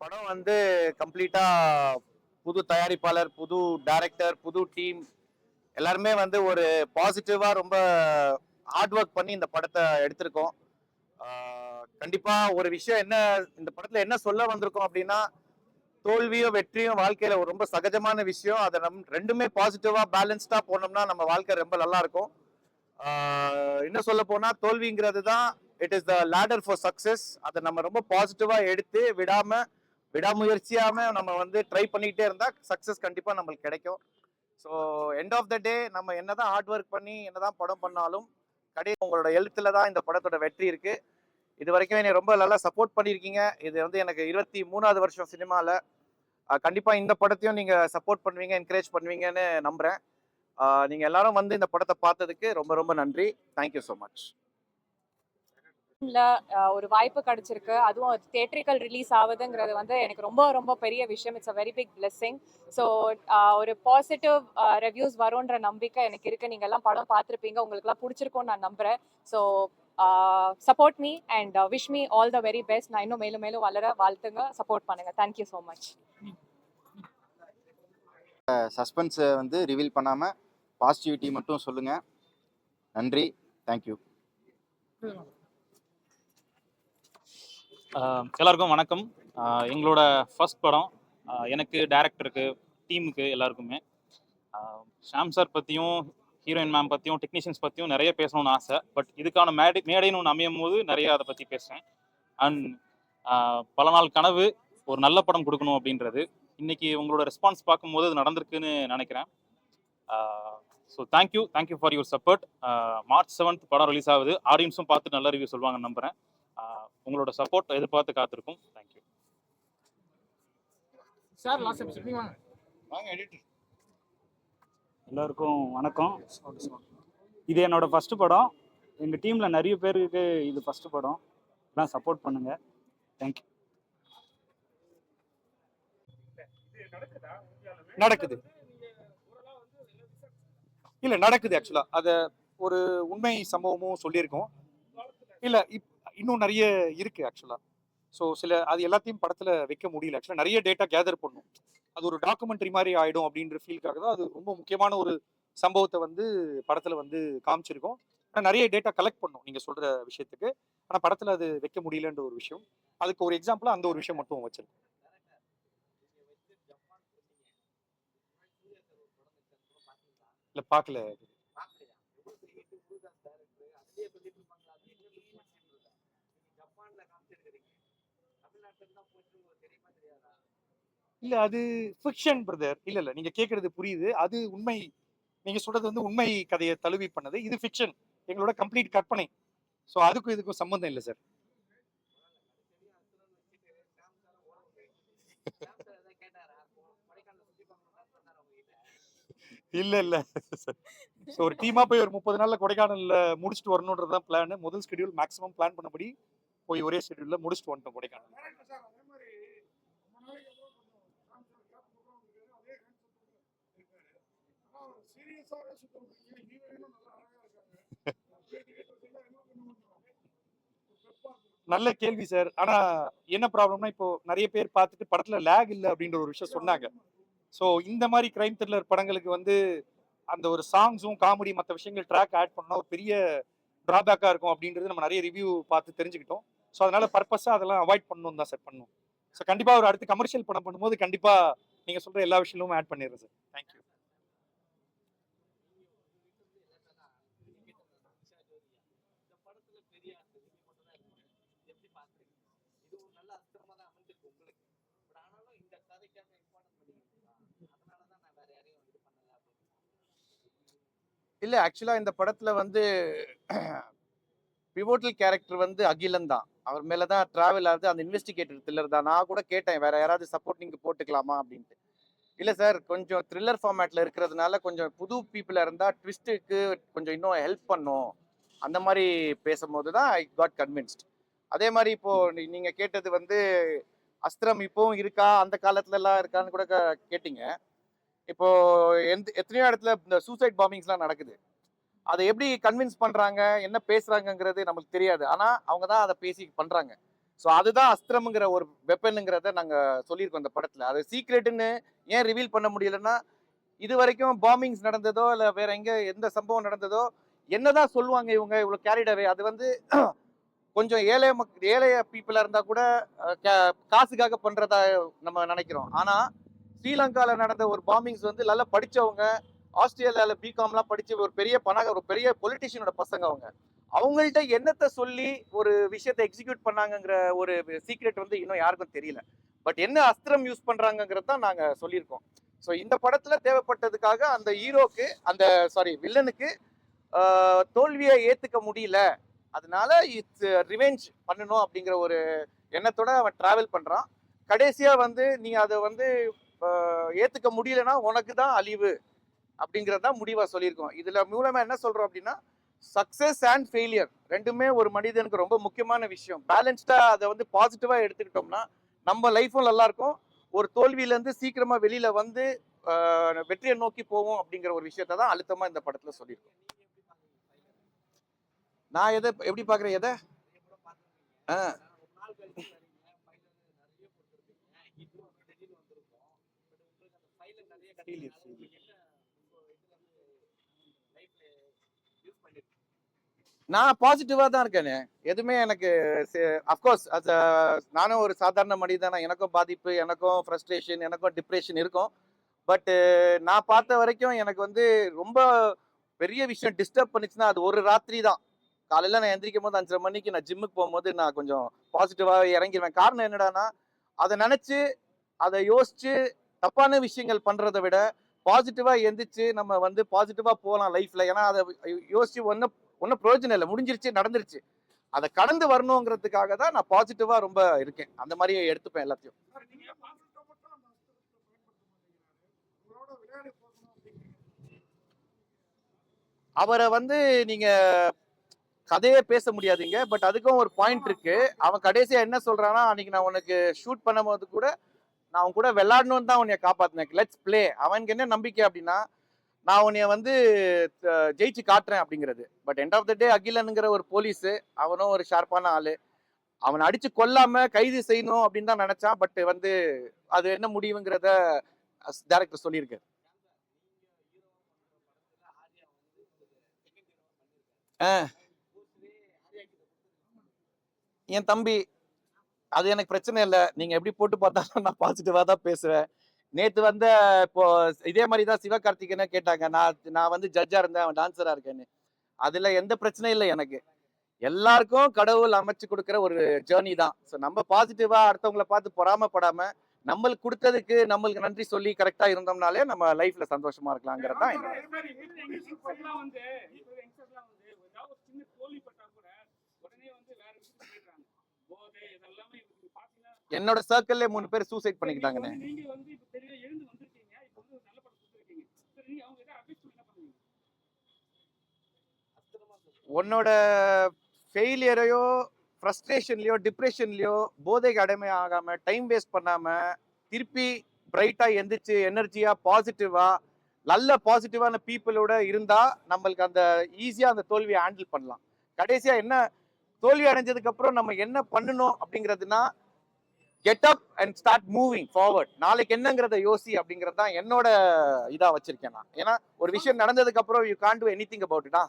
படம் வந்து கம்ப்ளீட்டாக புது தயாரிப்பாளர் புது டைரக்டர் புது டீம் எல்லாருமே வந்து ஒரு பாசிட்டிவாக ரொம்ப ஹார்ட் ஒர்க் பண்ணி இந்த படத்தை எடுத்திருக்கோம். கண்டிப்பாக ஒரு விஷயம் என்ன இந்த படத்தில் என்ன சொல்ல வந்திருக்கோம் அப்படின்னா தோல்வியும் வெற்றியும் வாழ்க்கையில் ஒரு ரொம்ப சகஜமான விஷயம். அதை நம் ரெண்டுமே பாசிட்டிவாக பேலன்ஸ்டாக போனோம்னா நம்ம வாழ்க்கை ரொம்ப நல்லா இருக்கும். என்ன சொல்ல போனால் தோல்விங்கிறது தான் it is the ladder for success அதை நம்ம ரொம்ப பாசிட்டிவாக எடுத்து விடாமல் விடாமுயற்சியாம நம்ம வந்து ட்ரை பண்ணிக்கிட்டே இருந்தா சக்சஸ் கண்டிப்பா நம்மளுக்கு கிடைக்கும். So end of the day நம்ம என்னதான் ஹார்ட் ஒர்க் பண்ணி என்னதான் படம் பண்ணாலும் கடை உங்களோட எழுத்துல தான் இந்த படத்தோட வெற்றி இருக்கு. இது வரைக்கும் என்னை ரொம்ப நல்லா சப்போர்ட் பண்ணியிருக்கீங்க. இது வந்து எனக்கு இருபத்தி மூணாவது வருஷம் சினிமாவில் கண்டிப்பாக இந்த படத்தையும் நீங்கள் சப்போர்ட் பண்ணுவீங்க என்கரேஜ் பண்ணுவீங்கன்னு நம்புகிறேன் நீங்கள் எல்லாரும் வந்து இந்த படத்தை பார்த்ததுக்கு ரொம்ப ரொம்ப நன்றி. தேங்க்யூ ஸோ மச் ஒரு வாய்ப்பு கிடைச்சிருக்கு. அதுவும் தியேட்ரிக்கல் ரிலீஸ் ஆகுதுங்கிறது வந்து எனக்கு ரொம்ப ரொம்ப பெரிய விஷயம். It's a very big blessing so ஒரு பாசிட்டிவ் ரிவ்யூஸ் வரும்ன்ற நம்பிக்கை எனக்கு இருக்கு. நீங்க எல்லாம் படம் பார்த்துருப்பீங்க. உங்களுக்குலாம் பிடிச்சிருக்கும்னு நான் நம்புறேன். So support me and wish me all the very best நான் இன்னும் மேலும் மேலும் வளர வாழ்த்துங்க. சப்போர்ட் பண்ணுங்க. தேங்க்யூ ஸோ மச் சஸ்பென்ஸை வந்து ரிவீல் பண்ணாமல் பாசிட்டிவிட்டி மட்டும் சொல்லுங்கள் நன்றி. தேங்க்யூ எல்லாருக்கும் வணக்கம். எங்களோட ஃபர்ஸ்ட் படம் எனக்கு டேரக்டருக்கு டீமுக்கு எல்லாருக்குமே. ஷாம் சார் பற்றியும் ஹீரோயின் மேம் பற்றியும் டெக்னீஷியன்ஸ் பற்றியும் நிறைய பேசணும்னு ஆசை. பட் இதுக்கான மேடை மேடைன்னு ஒன்று அமையும் போது நிறைய அதை பற்றி பேசுகிறேன் அண்ட் பல நாள் கனவு ஒரு நல்ல படம் கொடுக்கணும் அப்படின்றது. இன்னைக்கு உங்களோட ரெஸ்பான்ஸ் பார்க்கும்போது அது நடந்திருக்குன்னு நினைக்கிறேன். So thank you thank you for your support March seventh படம் ரிலீஸ் ஆகுது. ஆடியன்ஸும் பார்த்து நல்ல ரிவ்யூ சொல்லுவாங்கன்னு நம்புகிறேன் உங்களோட சப்போர்ட் எதிர்பார்த்து காத்திருக்கும். தேங்க்யூ சார் லாஸ்ட் எபிசோட் நீங்க வாங்க. வாங்க எடிட்டர் எல்லாருக்கும் வணக்கம். இது என்னோட ஃபர்ஸ்ட் படம். எங்கள் டீமில் நிறைய பேருக்கு இது ஃபர்ஸ்ட் படம். எல்லாம் சப்போர்ட் பண்ணுங்க. தேங்க்யூ நடக்குது. இல்ல நடக்குது ஆக்சுவலா அத ஒரு உண்மை சம்பவமும் சொல்லியிருக்கோம். இல்ல இப் இன்னும் நிறைய இருக்கு ஆக்சுவலா ஸோ சில அது எல்லாத்தையும் படத்துல வைக்க முடியல ஆக்சுவலா நிறைய டேட்டா கேதர் பண்ணும். அது ஒரு டாக்குமெண்ட்ரி மாதிரி ஆயிடும் அப்படின்ற ஃபீலுக்காக தான் அது ரொம்ப முக்கியமான ஒரு சம்பவத்தை வந்து படத்துல வந்து காமிச்சிருக்கோம். ஆனால் நிறைய டேட்டா கலெக்ட் பண்ணும் நீங்க சொல்ற விஷயத்துக்கு. ஆனால் படத்துல அது வைக்க முடியலன்ற ஒரு விஷயம். அதுக்கு ஒரு எக்ஸாம்பிள் அந்த ஒரு விஷயம் மட்டும் வச்சிருக்கோம். இல்லை பார்க்கல. இல்ல அது ஃபிக்ஷன் பிரதர் இல்ல இல்ல. நீங்க கேக்குறது புரியுது. அது உண்மை. நீங்க சொல்றது வந்து உண்மை கதையை தழுவி பண்ணது. இது ஃபிக்ஷன் எங்களோட கம்ப்ளீட் கற்பனை. ஸோ அதுக்கும் இதுக்கும் சம்பந்தம் இல்லை சார் இல்ல இல்ல. ஸோ ஒரு டீமா போய் ஒரு முப்பது நாள்ல கொடைக்கானல்ல முடிச்சுட்டு வரணுன்றது தான் பிளான் முதல் ஸ்கெடியூல் மேக்ஸிமம் பிளான் பண்ணபடி போய் ஒரே ஷெடியூல்ல முடிச்சுட்டு வந்துட்டோம் கொடைக்கானல். நல்ல கேள்வி சார் ஆனா என்ன ப்ராப்ளம்னா இப்போ நிறைய பேர் பார்த்துட்டு படத்துல லேக் இல்லை அப்படின்ற ஒரு விஷயம் சொன்னாங்க. ஸோ இந்த மாதிரி கிரைம் த்ரில்லர் படங்களுக்கு வந்து அந்த ஒரு சாங்ஸும் காமெடி மற்ற விஷயங்கள் ட்ராக் ஆட் பண்ணா ஒரு பெரிய டிராபேக்காக இருக்கும் அப்படின்றது நம்ம நிறைய ரிவ்யூ பார்த்து தெரிஞ்சுக்கிட்டோம். ஸோ அதனால பர்பஸாக அதெல்லாம் அவாய்ட் பண்ணணும் தான் சார் பண்ணணும் ஸோ கண்டிப்பாக ஒரு அடுத்து கமர்ஷியல் படம் பண்ணும்போது கண்டிப்பாக நீங்கள் சொல்கிற எல்லா விஷயங்களும் ஆட் பண்ணிடுறேன் சார் தேங்க்யூ இல்லை ஆக்சுவலாக இந்த படத்தில் வந்து பிவோட்டல் கேரக்டர் வந்து அகிலன் தான். அவர் மேலதான் ட்ராவல் ஆகுது. அந்த இன்வெஸ்டிகேட்டர் த்ரில்லர் தான். நான் கூட கேட்டேன் வேற யாராவது சப்போர்ட் நீங்கள் போட்டுக்கலாமா? அப்படின்ட்டு. இல்லை சார் கொஞ்சம் த்ரில்லர் ஃபார்மேட்டில் இருக்கிறதுனால கொஞ்சம் புது பீப்புளாக இருந்தால் ட்விஸ்ட்டுக்கு கொஞ்சம் இன்னும் ஹெல்ப் பண்ணும். அந்த மாதிரி பேசும்போது தான் ஐ காட் கன்வின்ஸ்ட் அதே மாதிரி இப்போது நீங்கள் கேட்டது வந்து அஸ்திரம் இப்போவும் இருக்கா? அந்த காலத்துலலாம் இருக்கான்னு கூட க- இப்போ எந்த எத்தனையோ இடத்துல இந்த சூசைட் பாம்பிங்ஸ்லாம் நடக்குது. அதை எப்படி கன்வின்ஸ் பண்ணுறாங்க என்ன பேசுகிறாங்கங்கிறது நமக்கு தெரியாது. ஆனால் அவங்க தான் அதை பேசி பண்ணுறாங்க ஸோ அதுதான் அஸ்திரம்ங்கிற ஒரு வெப்பனுங்கிறத நாங்கள் சொல்லியிருக்கோம் அந்த படத்தில். அது சீக்ரெட்டுன்னு ஏன் ரிவீல் பண்ண முடியலன்னா இது வரைக்கும் பாம்பிங்ஸ் நடந்ததோ இல்லை வேற எங்கே எந்த சம்பவம் நடந்ததோ என்னதான் சொல்லுவாங்க இவங்க இவ்வளோ கேரிடவே அது வந்து கொஞ்சம் ஏழை மக் ஏழைய பீப்புளாக இருந்தால் கூட காசுக்காக பண்ணுறதா நம்ம நினைக்கிறோம். ஆனால் ஸ்ரீலங்காவில் நடந்த ஒரு பாம்பிங்ஸ் வந்து நல்லா படித்தவங்க ஆஸ்திரேலியாவில் பிகாம்லாம் படித்து ஒரு பெரிய பண ஒரு பெரிய பொலிட்டிஷியனோட பசங்க அவங்க. அவங்கள்ட்ட என்னத்தை சொல்லி ஒரு விஷயத்தை எக்ஸிக்யூட் பண்ணாங்கங்கிற ஒரு சீக்ரெட் வந்து இன்னும் யாருக்கும் தெரியல. பட் என்ன அஸ்திரம் யூஸ் பண்றாங்கங்கிறது தான் நாங்கள் சொல்லியிருக்கோம். ஸோ இந்த படத்தில் தேவைப்பட்டதுக்காக அந்த ஹீரோக்கு அந்த சாரி வில்லனுக்கு தோல்வியை ஏற்றுக்க முடியல. அதனால இட்ஸ் ரிவெஞ்ச் பண்ணணும் அப்படிங்கிற ஒரு எண்ணத்தோட அவன் ட்ராவல் பண்ணுறான் கடைசியாக வந்து நீ அதை வந்து ஏற்றுக்க ஏத்துக்க முடியலன்னா உனக்கு தான் அழிவு அப்படிங்கிறது தான் முடிவாக சொல்லியிருக்கோம். இதில் மூலமாக என்ன சொல்கிறோம் அப்படின்னா சக்ஸஸ் அண்ட் ஃபெயிலியர் ரெண்டுமே ஒரு மனிதனுக்கு ரொம்ப முக்கியமான விஷயம். பேலன்ஸ்டாக அதை வந்து பாசிட்டிவாக எடுத்துக்கிட்டோம்னா நம்ம லைஃப்பும் நல்லாயிருக்கும் ஒரு தோல்வியிலேருந்து சீக்கிரமாக வெளியில் வந்து வெற்றியை நோக்கி போவோம் அப்படிங்கிற ஒரு விஷயத்தை தான் அழுத்தமாக இந்த படத்தில் சொல்லியிருக்கோம். நான் எதை எப்படி பார்க்குறேன் எதை? ஆ. நான் பாசிட்டிவா தான் இருக்கேனே. எதுவுமே எனக்கு அஃப்கோர்ஸ் அது நானும் ஒரு சாதாரண மனிதன் எனக்கும் பாதிப்பு எனக்கும் ஃப்ரஸ்ட்ரேஷன் எனக்கும் டிப்ரெஷன் இருக்கும். பட்டு நான் பார்த்த வரைக்கும் எனக்கு வந்து ரொம்ப பெரிய விஷயம் டிஸ்டர்ப் பண்ணுச்சுன்னா அது ஒரு ராத்திரி தான். காலையில் நான் எந்திரிக்கும் போது அஞ்சரை மணிக்கு நான் ஜிம்முக்கு போகும்போது நான் கொஞ்சம் பாசிட்டிவாக இறங்கிடுவேன் காரணம் என்னடானா அதை நினச்சி அதை யோசிச்சு தப்பான விஷயங்கள் பண்றதை விட பாசிட்டிவாக எந்திரிச்சு நம்ம வந்து பாசிட்டிவாக போகலாம் லைஃப்ல ஏன்னா அதை யோசிச்சு ஒன்றும் ஒன்றும் பிரயோஜனம் இல்லை. முடிஞ்சிருச்சு நடந்துருச்சு. அதை கடந்து வரணுங்கிறதுக்காக தான் நான் பாசிட்டிவா ரொம்ப இருக்கேன். அந்த மாதிரி எடுத்துப்பேன் எல்லாத்தையும். அவரை வந்து நீங்க கதையே பேச முடியாதுங்க. பட் அதுக்கும் ஒரு பாயிண்ட் இருக்கு. அவன் கடைசியா என்ன சொல்றான்னா அன்னைக்கு நான் உனக்கு ஷூட் பண்ணும்போது கூட நான் அவன் கூட விளையாடணும்னு தான் உன்னைய காப்பாத்தினேன். லெட்ஸ் ப்ளே அவனுக்கு என்ன நம்பிக்கை அப்படின்னா நான் உன்னைய வந்து ஜெயிச்சு காட்டுறேன் அப்படிங்கிறது. But end of the day அகிலனுங்கிற ஒரு போலீஸு அவனும் ஒரு ஷார்ப்பான ஆளு. அவனை அடிச்சு கொல்லாம கைது செய்யணும் அப்படின்னு தான் நினைச்சான். பட் வந்து அது என்ன முடிவுங்கிறத டேரக்டர் சொல்லியிருக்காரு. ஆ. என் தம்பி அது எனக்கு பிரச்சனை இல்லை. நீங்க எப்படி போட்டு பார்த்தாலும் நான் பாசிட்டிவா தான் பேசுவேன். நேத்து வந்த இப்போ இதே மாதிரி தான் சிவகார்த்திகேயனை கேட்டாங்க. நான் நான் வந்து ஜட்ஜா இருந்தேன். அவன் டான்சரா இருக்கேன்னு. அதுல எந்த பிரச்சனையும் இல்லை எனக்கு. எல்லாருக்கும் கடவுள் அமைச்சு கொடுக்குற ஒரு ஜேர்னி தான். ஸோ நம்ம பாசிட்டிவா அடுத்தவங்கள பார்த்து பொறாமப்படாம நம்மளுக்கு கொடுத்ததுக்கு நம்மளுக்கு நன்றி சொல்லி கரெக்டா இருந்தோம்னாலே நம்ம லைஃப்ல சந்தோஷமா இருக்கலாங்கிறது தான் போதை இதெல்லாமே என்னோட சர்க்கிள்ல மூணு பேர் சூசைட் பண்ணிக்கிட்டாங்கண்ணே. உன்னோட ஃபெயிலியரையோ ஃப்ரஸ்ட்ரேஷன்லையோ டிப்ரெஷன்லையோ போதைக்கு அடிமை ஆகாம டைம் வேஸ்ட் பண்ணாம திருப்பி பிரைட்டா எந்திரிச்சு எனர்ஜியா பாசிட்டிவா நல்ல பாசிட்டிவான பீப்புளோட இருந்தா நம்மளுக்கு அந்த ஈஸியா அந்த தோல்வியை ஹேண்டில் பண்ணலாம். கடைசியா என்ன தோல்வி அடைஞ்சதுக்கு அப்புறம் நம்ம என்ன பண்ணணும் அப்படிங்கிறதுனா get up and start moving forward நாளைக்கு என்னங்கிறத யோசி அப்படிங்கிறது தான் என்னோட இதா வச்சிருக்கேன் நான். ஏன்னா ஒரு விஷயம் நடந்ததுக்கு அப்புறம் you can't do anything about இட்டா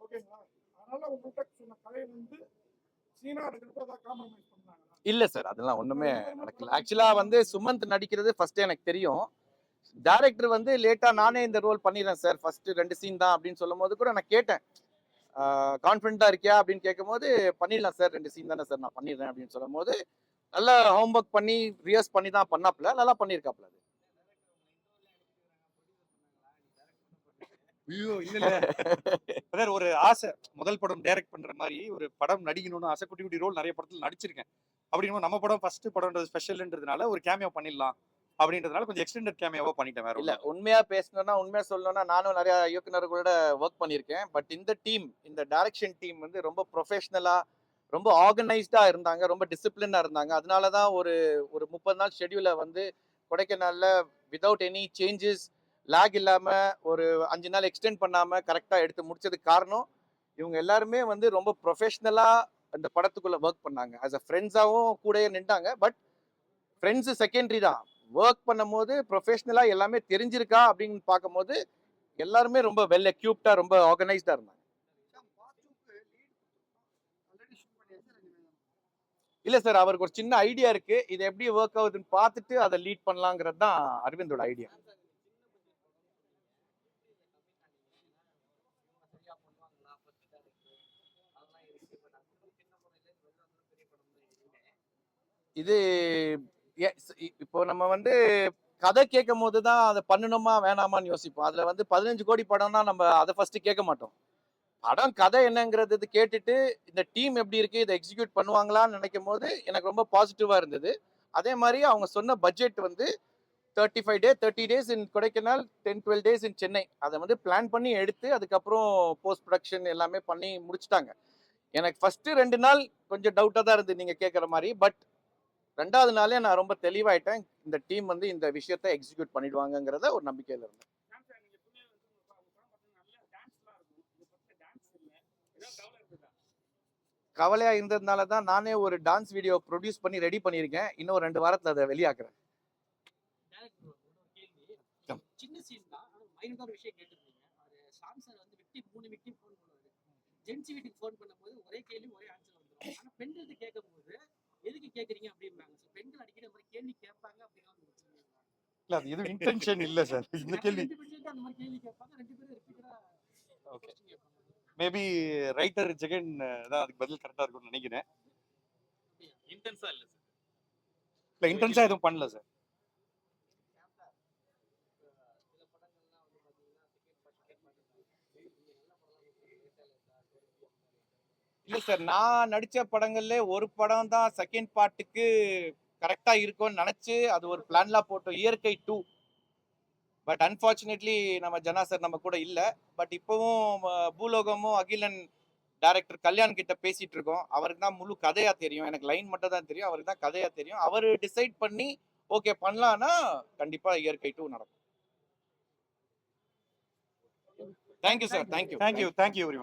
ஓகேங்களா? அதனால உங்கள்கிட்ட சொன்ன வந்து சீனா எடுக்கிறப்ப காம்ப்ரமைஸ் இல்ல சார் அதெல்லாம் ஒண்ணுமே நடக்கல. ஆக்சுவலா வந்து சுமந்த் நடிக்கிறது ஃபர்ஸ்ட் எனக்கு தெரியும். டைரக்டர் வந்து லேட்டா நானே இந்த ரோல் பண்ணிடுறேன் சார். ஃபர்ஸ்ட் ரெண்டு சீன் தான் அப்படின்னு சொல்லும் போது கூட நான் கேட்டேன். கான்ஃபிடண்டா இருக்கியா? அப்படின்னு கேட்கும்போது பண்ணிடலாம் சார் ரெண்டு சீன் தானே சார் நான் பண்ணிடுறேன் அப்படின்னு சொல்லும் போது நல்லா ஹோம்ஒர்க் பண்ணி ரியர்ஸ் பண்ணி தான் பண்ணாப்புல. நல்லா பண்ணியிருக்காப்புல அது. ஐயோ இல்ல. அதாவது ஒரு ஆசை முதல் படம் டைரக்ட் பண்ற மாதிரி ஒரு படம் நடிக்கணும்னு ஆசை குட்டி குட்டி ரோல் நிறைய படத்துல நடிச்சிருக்கேன். அப்படிங்கும்போது நம்ம படம் ஃபர்ஸ்ட் படம்ன்றது ஸ்பெஷல்ன்றதுனால ஒரு கேமியோ பண்ணிடலாம். அப்படின்றதுனால கொஞ்சம் எக்ஸ்டெண்டட் கேமியோவா பண்ணிட்டேன் வேற இல்ல உண்மையா பேசணும்னா உண்மையா சொல்லணும்னா நானும் நிறைய இயக்குனர்களோட ஒர்க் பண்ணியிருக்கேன். பட் இந்த டீம் இந்த டைரக்ஷன் டீம் வந்து ரொம்ப ப்ரொஃபஷனலா ரொம்ப ஆர்கனைஸ்டா இருந்தாங்க ரொம்ப டிசிப்ளினா இருந்தாங்க. அதனால தான் ஒரு ஒரு முப்பது நாள் ஷெட்யூலை வந்து கொடைக்கானல்ல வித்தவுட் எனி சேஞ்சஸ் லேக் இல்லாம ஒரு அஞ்சு நாள் எக்ஸ்டெண்ட் பண்ணாம கரெக்டா எடுத்து முடிச்சதுக்கு காரணம் இவங்க எல்லாருமே வந்து ரொம்ப ப்ரொஃபஷ்னலாக அந்த படத்துக்குள்ள ஒர்க் பண்ணாங்க. ஆஸ் அ ஃப்ரெண்ட்ஸாகவும் கூடயே நின்றாங்க. பட் ஃப்ரெண்ட்ஸு செகண்டரி தான். ஒர்க் பண்ணும்போது ப்ரொஃபஷ்னலாக எல்லாமே தெரிஞ்சிருக்கா அப்படின்னு பார்க்கும்போது எல்லாருமே ரொம்ப வெல் எக்யூப்டா ரொம்ப ஆர்கனைஸ்டா இருந்தாங்க. இல்ல சார் அவருக்கு ஒரு சின்ன ஐடியா இருக்கு. இது எப்படி ஒர்க் ஆகுதுன்னு பார்த்துட்டு அதை லீட் பண்ணலாங்கிறது தான் அரவிந்தோட ஐடியா இது இப்போ நம்ம வந்து கதை கேட்கும் போது தான் அதை பண்ணணுமா வேணாமான்னு யோசிப்போம். அதில் வந்து பதினஞ்சு கோடி படம்னா நம்ம அதை ஃபஸ்ட்டு கேட்க மாட்டோம். படம் கதை என்னங்கிறது கேட்டுட்டு இந்த டீம் எப்படி இருக்குது இதை எக்ஸிக்யூட் பண்ணுவாங்களான்னு நினைக்கும் போது எனக்கு ரொம்ப பாசிட்டிவாக இருந்தது. அதே மாதிரி அவங்க சொன்ன பட்ஜெட் வந்து thirty five day thirty days in Kodaikanal ten twelve days in Chennai. அதை வந்து பிளான் பண்ணி எடுத்து அதுக்கப்புறம் போஸ்ட் ப்ரொடக்ஷன் எல்லாமே பண்ணி முடிச்சிட்டாங்க. எனக்கு ஃபஸ்ட்டு ரெண்டு நாள் கொஞ்சம் டவுட்டாக தான் இருந்தது நீங்கள் கேட்குற மாதிரி. பட் ரெண்டாவது நாளே நான் ரொம்ப தெளிவாயிட்டேன். இந்த டீம் வந்து இந்த விஷயத்தை எக்ஸிக்யூட் பண்ணிடுவாங்கங்கிறத ஒரு நம்பிக்கையில இருந்தேன். கவலையா இருந்ததுனால தான் நானே ஒரு டான்ஸ் வீடியோ ப்ரொடியூஸ் பண்ணி ரெடி பண்ணியிருக்கேன். இன்னும் ரெண்டு வாரத்துல அதை வெளியாக்குறேன். சின்ன சீன் தான் ஆனா மைனூட்டான விஷயம் கேட்டிருந்தீங்க. அது ஷாம் சார் வந்து விக்டிம் மூணு விக்டிம் ஃபோன் பண்ணுவாரு. ஜென்சி வீட்டுக்கு ஃபோன் பண்ணும்போது ஒரே கேள்வி ஒரே ஆன்சர் வந்துடும் ஆனா பெண்கள்கிட்ட கேட்கும்போது எதுக்கு கேக்குறீங்க அப்படிம்பாங்க. பெண்கள் அடிக்கடி மாதிரி கேள்வி கேட்பாங்க வச்சிருக்கீங்களா? இல்ல அது எதுவும் இன்டென்ஷன் இல்ல சார் இந்த கேள்வி அந்த மாதிரி கேள்வி கேட்பாங்க ரெண்டு பேரும் ரிப்பீட்டடா ஓகே மேபி ரைட்டர் ஜெகன் தான் அதுக்கு பதில் கரெக்டா இருக்கும்னு நினைக்கிறேன். இன்டென்ஸா இல்ல சார் இல்ல இன்டென்ஸா எதுவும் பண்ணல சார் இல்ல சார் நான் நடிச்ச படங்கள்ல ஒரு படம் தான் செகண்ட் பார்ட்டுக்கு கரெக்டா இருக்கும்னு நினைச்சு அது ஒரு பிளான்ல போட்டோம் இயற்கை டூ பட் அன்பார்ச்சுனேட்லி நம்ம ஜனா சார் நம்ம கூட இல்ல. பட் இப்பவும் பூலோகமும் அகிலன் டைரக்டர் கல்யாண் கிட்ட பேசிட்டு இருக்கோம். அவருக்கு தான் முழு கதையா தெரியும். எனக்கு லைன் மட்டும் தான் தெரியும். அவருக்கு தான் கதையா தெரியும். அவர் டிசைட் பண்ணி ஓகே பண்ணலாம்னா கண்டிப்பா இயற்கை டூ நடக்கும். Thank you sir thank you thank you thank you every